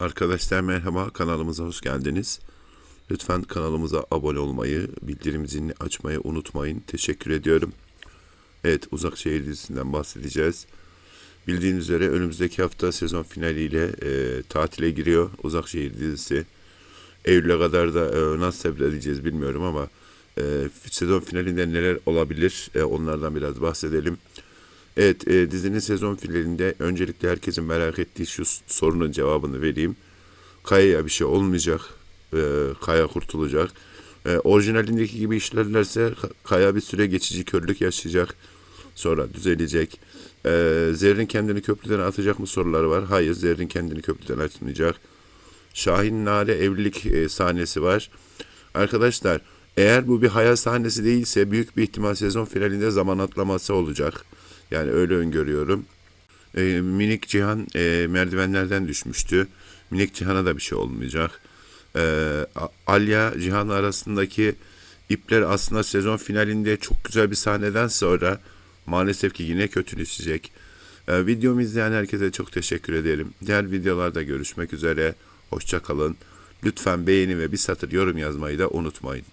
Arkadaşlar merhaba kanalımıza hoş geldiniz. Lütfen kanalımıza abone olmayı, bildirim zilini açmayı unutmayın. Teşekkür ediyorum. Evet Uzak Şehir dizisinden bahsedeceğiz. Bildiğiniz üzere önümüzdeki hafta sezon finaliyle e, tatile giriyor Uzak Şehir dizisi. Eylül'e kadar da e, nasıl sabredeceğiz bilmiyorum ama e, sezon finalinde neler olabilir e, onlardan biraz bahsedelim. Evet e, dizinin sezon finalinde öncelikle herkesin merak ettiği şu sorunun cevabını vereyim. Kaya'ya bir şey olmayacak. E, Kaya kurtulacak. E, orijinalindeki gibi işlerlerse Ka- Kaya bir süre geçici körlük yaşayacak. Sonra düzelecek. E, Zerrin kendini köprüden atacak mı soruları var. Hayır Zerrin kendini köprüden atmayacak. Şahin Nare evlilik e, sahnesi var. Arkadaşlar eğer bu bir hayal sahnesi değilse büyük bir ihtimal sezon finalinde zaman atlaması olacak. Yani öyle öngörüyorum. E, minik Cihan e, merdivenlerden düşmüştü. Minik Cihan'a da bir şey olmayacak. E, Alya Cihan arasındaki ipler aslında sezon finalinde çok güzel bir sahneden sonra maalesef ki yine kötüleşecek. E, videomu izleyen herkese çok teşekkür ederim. Diğer videolarda görüşmek üzere. Hoşça kalın. Lütfen beğeni ve bir satır yorum yazmayı da unutmayın.